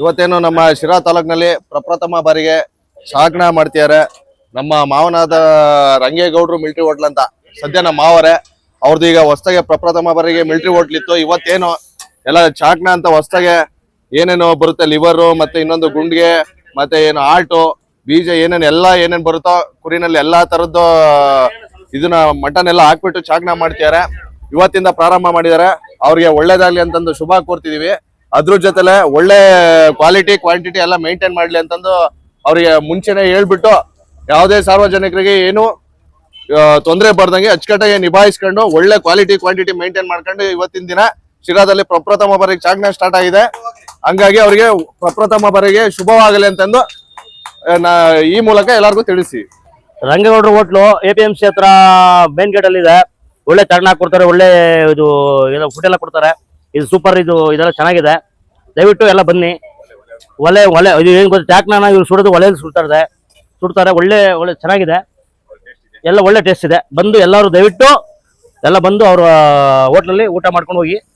ಇವತ್ತೇನು ನಮ್ಮ ಶಿರಾ ತಾಲೂಕಿನಲ್ಲಿ ಪ್ರಪ್ರಥಮ ಬಾರಿಗೆ ಶಾಗ್ನ ಮಾಡ್ತಿದ್ದಾರೆ. ನಮ್ಮ ಮಾವನಾದ ರಂಗೇಗೌಡರು ಮಿಲ್ಟ್ರಿ ಹೋಟ್ಲ್ ಅಂತ. ಸದ್ಯ ನಮ್ಮ ಮಾವರೇ ಅವ್ರದ್ದು ಈಗ ಹೊಸ್ದಾಗೆ ಪ್ರಪ್ರಥಮ ಬಾರಿಗೆ ಮಿಲ್ಟ್ರಿ ಹೋಟ್ಲ್ ಇತ್ತು. ಇವತ್ತೇನು ಎಲ್ಲ ಚಾಕ್ನ ಅಂತ ಹೊಸ್ದಾಗೆ ಏನೇನು ಬರುತ್ತೆ ಲಿವರು ಮತ್ತೆ ಇನ್ನೊಂದು ಗುಂಡ್ಗೆ, ಮತ್ತೆ ಏನು ಆಟು ಬೀಜ ಏನೇನು ಎಲ್ಲ ಏನೇನು ಬರುತ್ತೋ, ಕುರಿನಲ್ಲಿ ಎಲ್ಲಾ ತರದ್ದು, ಇದನ್ನ ಮಟನ್ ಎಲ್ಲ ಹಾಕ್ಬಿಟ್ಟು ಚಾಕ್ನ ಮಾಡ್ತಿದ್ದಾರೆ. ಇವತ್ತಿಂದ ಪ್ರಾರಂಭ ಮಾಡಿದ್ದಾರೆ. ಅವ್ರಿಗೆ ಒಳ್ಳೇದಾಗ್ಲಿ ಅಂತಂದು ಶುಭ ಕೋರ್ತಿದೀವಿ. ಅದ್ರ ಜೊತೆಲೆ ಒಳ್ಳೆ ಕ್ವಾಲಿಟಿ ಕ್ವಾಂಟಿಟಿ ಎಲ್ಲ ಮೇಂಟೈನ್ ಮಾಡ್ಲಿ ಅಂತಂದು ಅವ್ರಿಗೆ ಮುಂಚೆನೆ ಹೇಳ್ಬಿಟ್ಟು ಯಾವುದೇ ಸಾರ್ವಜನಿಕರಿಗೆ ಏನು ತೊಂದರೆ ಬರ್ದಂಗೆ ಅಚ್ಚುಕಟ್ಟಾಗಿ ನಿಭಾಯಿಸ್ಕೊಂಡು ಒಳ್ಳೆ ಕ್ವಾಲಿಟಿ ಕ್ವಾಂಟಿಟಿ ಮೇಂಟೈನ್ ಮಾಡ್ಕೊಂಡು ಇವತ್ತಿನ ದಿನ ಶಿರಾದಲ್ಲಿ ಪ್ರಪ್ರಥಮ ಬಾರಿಗೆ ಚಾಕ್ನ ಸ್ಟಾರ್ಟ್ ಆಗಿದೆ. ಹಂಗಾಗಿ ಅವರಿಗೆ ಪ್ರಪ್ರಥಮ ಬಾರಿಗೆ ಶುಭವಾಗಲಿ ಅಂತಂದು ಈ ಮೂಲಕ ಎಲ್ಲರಿಗೂ ತಿಳಿಸಿ. ರಂಗೇಗೌಡರು hotel A P M C ಹತ್ರ ಮೇನ್ ಗೇಟ್ ಅಲ್ಲಿ ಇದೆ. ಒಳ್ಳೆ ತಗಣ ಕೊಡ್ತಾರೆ, ಒಳ್ಳೆ ಇದು, ಏನೋ ಫುಡ್ ಎಲ್ಲ ಕೊಡ್ತಾರೆ. ಇದು ಸೂಪರ್ ಇದು ಇದೆಲ್ಲ ಚೆನ್ನಾಗಿದೆ. ದಯವಿಟ್ಟು ಎಲ್ಲ ಬನ್ನಿ. ಒಲೆ ಒಲೆ, ಇದು ಏನು ಗೊತ್ತಾ, ಟ್ಯಾಕ್ನ ಇವ್ರು ಸುಡೋದು ಸುಡ್ತಾ ಸುಡ್ತಾರೆ ಸುಡ್ತಾರೆ, ಒಳ್ಳೆ ಒಳ್ಳೆ ಚೆನ್ನಾಗಿದೆ. ಎಲ್ಲ ಒಳ್ಳೆ ಟೇಸ್ಟ್ ಇದೆ. ಬಂದು ಎಲ್ಲರೂ ದಯವಿಟ್ಟು ಎಲ್ಲ ಬಂದು ಅವ್ರ ಹೋಟ್ಲಲ್ಲಿ ಊಟ ಮಾಡ್ಕೊಂಡು ಹೋಗಿ.